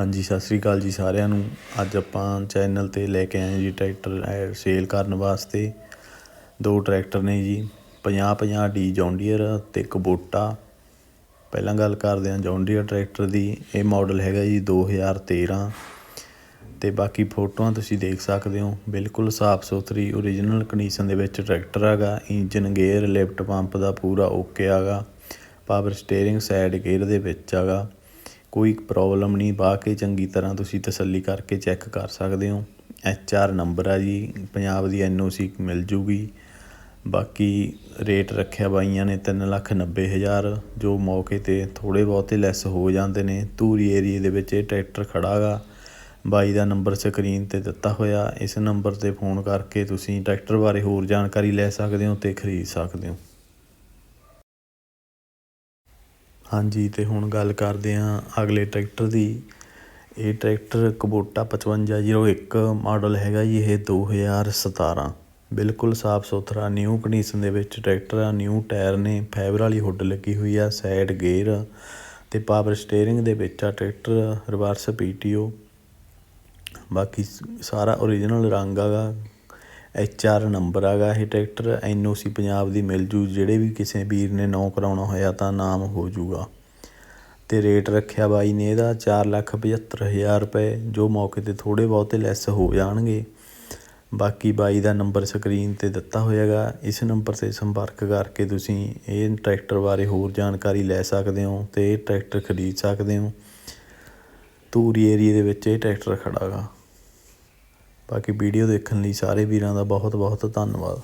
ਹਾਂਜੀ, ਸਤਿ ਸ੍ਰੀ ਅਕਾਲ ਜੀ ਸਾਰਿਆਂ ਨੂੰ। ਅੱਜ ਆਪਾਂ ਚੈਨਲ ਤੇ ਲੈ ਕੇ ਆਏ ਜੀ ਟਰੈਕਟਰ ਸੇਲ ਕਰਨ ਵਾਸਤੇ। ਦੋ ਟਰੈਕਟਰ ਨੇ ਜੀ 50 50 ਡੀ ਜੌਂਡੀਅਰ ਤੇ ਕਬੋਟਾ ਪਹਿਲਾਂ ਗੱਲ ਕਰਦੇ ਹਾਂ ਜੌਂਡੀਅਰ ਟਰੈਕਟਰ ਦੀ। ਇਹ ਮਾਡਲ ਹੈਗਾ ਜੀ 2013 ਤੇ ਬਾਕੀ ਫੋਟੋਆਂ ਤੁਸੀਂ ਦੇਖ ਸਕਦੇ ਹੋ। ਬਿਲਕੁਲ ਸਾਫ਼ ਸੁਥਰੀ ਓਰੀਜਨਲ ਕੰਡੀਸ਼ਨ ਦੇ ਵਿੱਚ ਟਰੈਕਟਰ ਹੈਗਾ। ਇੰਜਨ ਗੇਅਰ ਲਿਫਟ ਪੰਪ ਦਾ ਪੂਰਾ ਓਕੇ ਹੈਗਾ। ਪਾਵਰ ਸਟੀਅਰਿੰਗ ਸਾਈਡ ਗੇਅਰ ਦੇ ਵਿੱਚ ਹੈਗਾ। ਕੋਈ ਪ੍ਰੋਬਲਮ ਨਹੀਂ ਬਾਹ ਕੇ ਚੰਗੀ ਤਰ੍ਹਾਂ ਤੁਸੀਂ ਤਸੱਲੀ ਕਰਕੇ ਚੈੱਕ ਕਰ ਸਕਦੇ ਹੋ। ਐਚ ਆਰ ਨੰਬਰ ਆ ਜੀ, ਪੰਜਾਬ ਦੀ ਐਨ ਓ ਸੀ ਮਿਲ ਜੂਗੀ। ਬਾਕੀ ਰੇਟ ਰੱਖਿਆ ਬਾਈਆਂ ਨੇ ਤਿੰਨ ਲੱਖ ਨੱਬੇ ਹਜ਼ਾਰ, ਜੋ ਮੌਕੇ 'ਤੇ ਥੋੜ੍ਹੇ ਬਹੁਤੇ ਲੈਸ ਹੋ ਜਾਂਦੇ ਨੇ। ਧੂਰੀ ਏਰੀਏ ਦੇ ਵਿੱਚ ਇਹ ਟਰੈਕਟਰ ਖੜ੍ਹਾ ਗਾ। ਬਾਈ ਦਾ ਨੰਬਰ ਸਕਰੀਨ ਤੇ ਦਿੱਤਾ ਹੋਇਆ। ਇਸ ਨੰਬਰ ਤੇ ਫੋਨ ਕਰਕੇ ਤੁਸੀਂ ਟਰੈਕਟਰ ਬਾਰੇ ਹੋਰ ਜਾਣਕਾਰੀ ਲੈ ਸਕਦੇ ਹੋ ਤੇ ਖਰੀਦ ਸਕਦੇ ਹੋ। ਹਾਂਜੀ ਅਤੇ ਹੁਣ ਗੱਲ ਕਰਦੇ ਹਾਂ ਅਗਲੇ ਟਰੈਕਟਰ ਦੀ। ਇਹ ਟਰੈਕਟਰ ਕਬੋਟਾ 5501 ਮਾਡਲ ਹੈਗਾ ਜੀ, ਇਹ 2017 ਬਿਲਕੁਲ ਸਾਫ਼ ਸੁਥਰਾ ਨਿਊ ਕੰਡੀਸ਼ਨ ਦੇ ਵਿੱਚ ਟਰੈਕਟਰ ਆ ਨਿਊ ਟਾਇਰ ਨੇ ਫਾਈਬਰ ਵਾਲੀ ਹੁੱਡ ਲੱਗੀ ਹੋਈ ਆ ਸਾਈਡ ਗੇਅਰ ਅਤੇ ਪਾਵਰ ਸਟੀਅਰਿੰਗ ਦੇ ਵਿੱਚ ਆ ਟਰੈਕਟਰ ਰਿਵਰਸ ਪੀਟੀਓ ਬਾਕੀ ਸਾਰਾ ਓਰੀਜਨਲ ਰੰਗ ਹੈਗਾ। ਐਚ ਆਰ ਨੰਬਰ ਹੈਗਾ ਇਹ ਟਰੈਕਟਰ ਐਨ ਓ ਸੀ ਪੰਜਾਬ ਦੀ ਮਿਲ ਜੂ। ਜਿਹੜੇ ਵੀ ਕਿਸੇ ਵੀਰ ਨੇ ਨੌਂ ਕਰਾਉਣਾ ਹੋਇਆ ਤਾਂ ਨਾਮ ਹੋ ਜੂਗਾ। ਅਤੇ ਰੇਟ ਰੱਖਿਆ ਬਾਈ ਨੇ ਇਹਦਾ ਚਾਰ ਲੱਖ ਪਝੱਤਰ ਹਜ਼ਾਰ ਰੁਪਏ, ਜੋ ਮੌਕੇ ਤੇ ਥੋੜ੍ਹੇ ਬਹੁਤੇ ਲੈਸ ਹੋ ਜਾਣਗੇ। ਬਾਕੀ ਬਾਈ ਦਾ ਨੰਬਰ ਸਕਰੀਨ ਤੇ ਦਿੱਤਾ ਹੋਇਆਗਾ ਇਸ ਨੰਬਰ ਤੇ ਸੰਪਰਕ ਕਰਕੇ ਤੁਸੀਂ ਇਹ ਟਰੈਕਟਰ ਬਾਰੇ ਹੋਰ ਜਾਣਕਾਰੀ ਲੈ ਸਕਦੇ ਹੋ ਅਤੇ ਇਹ ਟਰੈਕਟਰ ਖਰੀਦ ਸਕਦੇ ਹੋ। ਧੂਰੀ ਏਰੀਏ ਦੇ ਵਿੱਚ ਇਹ ਟਰੈਕਟਰ ਖੜਾ ਗਾ। ਬਾਕੀ ਵੀਡੀਓ ਦੇਖਣ ਲਈ ਸਾਰੇ ਵੀਰਾਂ ਦਾ ਬਹੁਤ ਬਹੁਤ ਧੰਨਵਾਦ।